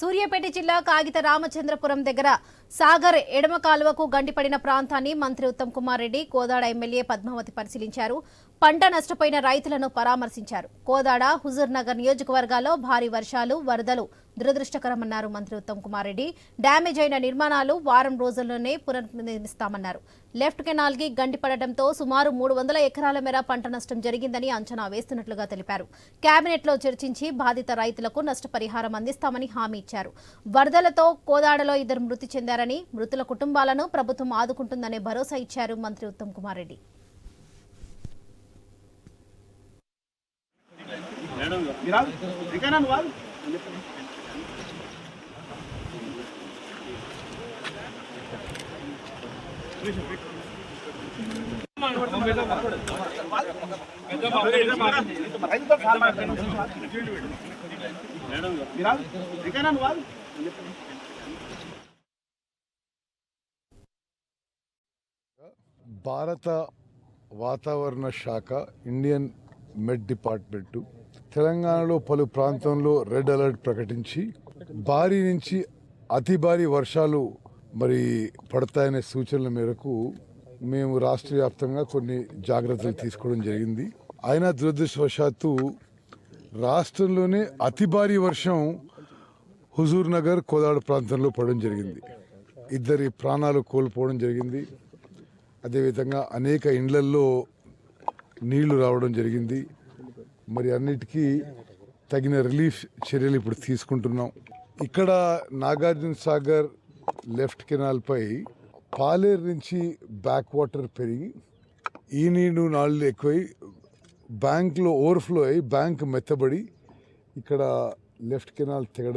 సూర్యాపేట జిల్లా కాగిత రామచంద్రపురం దగ్గర సాగర్ ఎడమ కాలువకు గండిపడిన ప్రాంతాన్ని మంత్రి ఉత్తమ్ కుమార్ రెడ్డి కోదాడ ఎమ్మెల్యే పద్మావతి పరిశీలించారు. పంట నష్టపోయిన రైతులను పరామర్శించారు. కోదాడ హుజూర్ నగర్ నియోజకవర్గాల్లో భారీ వర్షాలు వరదలు దురదృష్టకరమన్నారు మంత్రి ఉత్తమ్ కుమార్ రెడ్డి. డ్యామేజ్ అయిన నిర్మాణాలు వారం రోజుల్లోనే పునర్నిర్మిస్తామన్నారు. లెఫ్ట్ కెనాల్కి గండి పడటంతో సుమారు మూడు వందల ఎకరాల మేర పంట నష్టం జరిగిందని అంచనా వేస్తున్నట్లుగా తెలిపారు. క్యాబినెట్లో చర్చించి బాధిత రైతులకు నష్టపరిహారం అందిస్తామని హామీ ఇచ్చారు. వరదలతో కోదాడలో ఇద్దరు మృతి చెందారని మృతుల కుటుంబాలను ప్రభుత్వం ఆదుకుంటుందనే భరోసా ఇచ్చారు మంత్రి ఉత్తమ్ కుమార్ రెడ్డి. మీరు భారత వాతావరణ శాఖ ఇండియన్ మెడ్ డిపార్ట్మెంటు తెలంగాణలో పలు ప్రాంతంలో రెడ్ అలర్ట్ ప్రకటించి భారీ నుంచి అతి భారీ వర్షాలు మరి పడతాయనే సూచనల మేరకు మేము రాష్ట్ర వ్యాప్తంగా కొన్ని జాగ్రత్తలు తీసుకోవడం జరిగింది. అయినా దురదృష్టవశాత్తు రాష్ట్రంలోనే అతి భారీ వర్షం హుజూర్ నగర్ కోదాడ ప్రాంతంలో పడడం జరిగింది. ఇద్దరి ప్రాణాలు కోల్పోవడం జరిగింది. అదేవిధంగా అనేక ఇండ్లల్లో నీళ్ళు రావడం జరిగింది. మరి అన్నిటికీ తగిన రిలీఫ్ చర్యలు ఇప్పుడు తీసుకుంటున్నాం. ఇక్కడ నాగార్జున సాగర్ లెఫ్ట్ కెనాల్పై పాలేరు నుంచి బ్యాక్ వాటర్ పెరిగి ఈ నీళ్ళు నాళ్ళు ఎక్కువై బ్యాంక్లో ఓవర్ఫ్లో అయ్యి బ్యాంక్ మెత్తబడి ఇక్కడ లెఫ్ట్ కెనాల్ తెగడం